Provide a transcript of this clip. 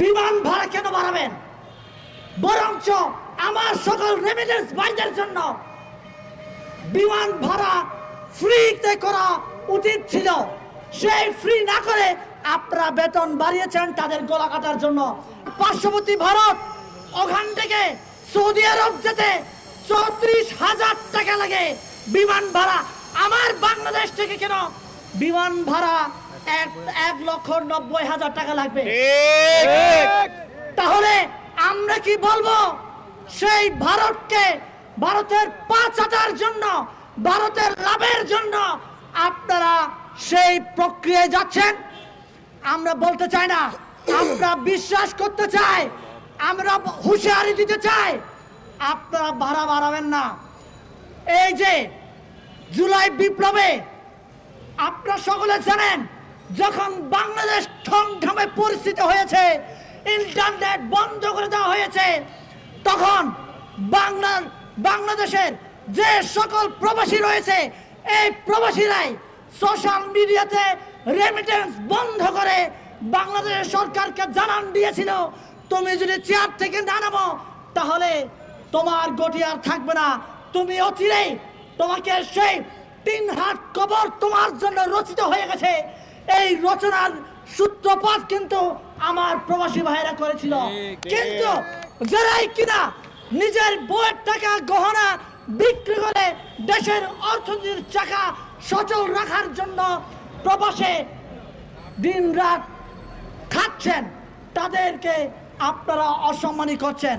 বিমান ভাড়া কেন বাড়াবেন? বরঞ্চ আমার সকল রেমিডেন্স ভাইদের জন্য বিমান ভাড়া ফ্রিতে করা উচিত ছিল। সেই ফ্রি না করে আপনারা বেতন বাড়িয়েছেন তাদের গলা কাটার জন্য। পার্শ্ববর্তী ভারত ওখান থেকে সৌদি আরব যেতে চৌত্রিশ হাজার টাকা লাগে। বিমান ভাড়া আমার বাংলাদেশ থেকে কেন? বিমান ভাড়া এক এক লক্ষ নব্বই হাজার টাকা লাগবে। তাহলে আমরা কি বলব? সেই ভারতকে ভারতের পাঁচ হাজার জন্য ভারতের লাভের জন্য আপনারা সেই প্রক্রিয়ায় যাচ্ছেন। আমরা বলতে চাই না আমরা বিশ্বাস করতে চাই আমরা হুঁশিয়ারি দিতে চাই আপনারা ভাড়া বাড়াবেন না। এই যে জুলাই বিপ্লবে আপনারা সকলে জানেন যখন বাংলাদেশ ঠমঠমে পরিস্থিতি হয়েছে ইন্টারনেট বন্ধ করে দেওয়া হয়েছে, তখন বাংলার বাংলাদেশের যে সকল প্রবাসী রয়েছে, এই প্রবাসীরাই সোশ্যাল মিডিয়াতে রেমিটেন্স বন্ধ করে বাংলাদেশের সরকারকে জানান দিয়েছিল, তুমি যদি চেয়ার থেকে না নামো, তাহলে তোমার গতি আর থাকবে না। তুমি অচিরেই তোমাকে সেই তিন হাত কবর তোমার জন্য রচিত হয়ে গেছে। এই রচনার সূত্রপাত কিন্তু আমার প্রবাসী ভাইরা করেছিল। কিন্তু যারাই কিনা নিজের বইয়ের টাকা গহনা বিক্রি করে দেশের অর্থনীতির চাকা সচল রাখার জন্য প্রবাসে দিন রাত খাচ্ছেন তাদেরকে আপনারা অসম্মানী করছেন।